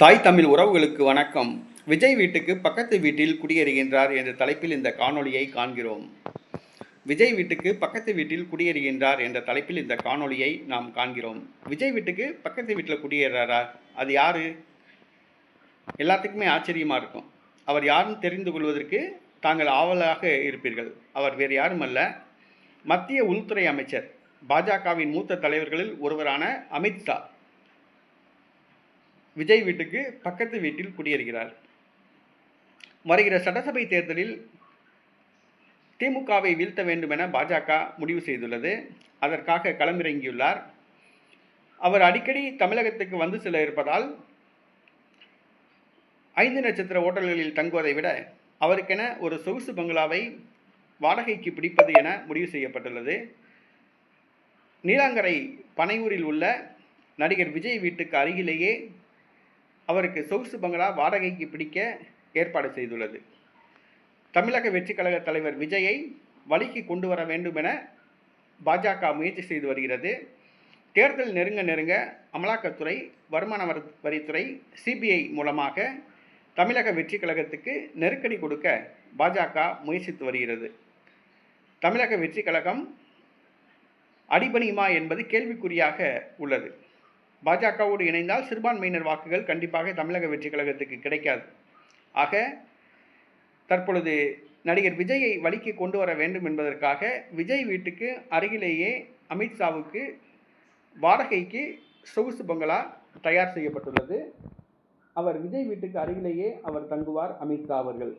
தாய் தமிழ் உறவுகளுக்கு வணக்கம். விஜய் வீட்டுக்கு பக்கத்து வீட்டில் குடியேறுகின்றார் என்ற தலைப்பில் இந்த காணொளியை காண்கிறோம். விஜய் வீட்டுக்கு பக்கத்து வீட்டில் குடியேறுகின்றார் என்ற தலைப்பில் இந்த காணொளியை நாம் காண்கிறோம். விஜய் வீட்டுக்கு பக்கத்து வீட்டில் குடியேறாரா? அது யாரு? எல்லாத்துக்குமே ஆச்சரியமாக இருக்கும். அவர் யாருன்னு தெரிந்து கொள்வதற்கு தாங்கள் ஆவலாக இருப்பீர்கள். அவர் வேறு யாரும் அல்ல. மத்திய உள்துறை அமைச்சர் பாஜகவின் மூத்த தலைவர்களில் ஒருவரான அமித்ஷா விஜய் வீட்டுக்கு பக்கத்து வீட்டில் குடியேறுகிறார். வருகிற சட்டசபை தேர்தலில் திமுகவை வீழ்த்த வேண்டும் என பாஜக முடிவு செய்துள்ளது. அதற்காக களமிறங்கியுள்ளார். அவர் அடிக்கடி தமிழகத்துக்கு வந்து செல்ல இருப்பதால் ஐந்து நட்சத்திர ஓட்டல்களில் தங்குவதை விட அவருக்கென ஒரு சொகுசு பங்களாவை வாடகைக்கு பிடிப்பது என முடிவு செய்யப்பட்டுள்ளது. நீலாங்கரை பனையூரில் உள்ள நடிகர் விஜய் வீட்டுக்கு அருகிலேயே அவருக்கு சொகுசு பங்களா வாடகைக்கு பிடிக்க ஏற்பாடு செய்துள்ளது. தமிழக வெற்றி கழக தலைவர் விஜயை வழிக்கு கொண்டு வர வேண்டும் என பாஜக முயற்சி செய்து வருகிறது. தேர்தல் நெருங்க நெருங்க அமலாக்கத்துறை வருமான வரி வரித்துறை சிபிஐ மூலமாக தமிழக வெற்றி கழகத்துக்கு நெருக்கடி கொடுக்க பாஜக முயற்சித்து வருகிறது. தமிழக வெற்றி கழகம் அடிபணியுமா என்பது கேள்விக்குறியாக உள்ளது. பாஜகவோடு இணைந்தால் சிறுபான்மையினர் வாக்குகள் கண்டிப்பாக தமிழக வெற்றி கழகத்துக்கு கிடைக்காது. ஆக தற்பொழுது நடிகர் விஜயை வழிக்கு கொண்டு வர வேண்டும் என்பதற்காக விஜய் வீட்டுக்கு அருகிலேயே அமித்ஷாவுக்கு வாடகைக்கு சொகுசு பங்களா தயார் செய்யப்பட்டுள்ளது. அவர் விஜய் வீட்டுக்கு அருகிலேயே அவர் தங்குவார் அமித்ஷா அவர்கள்.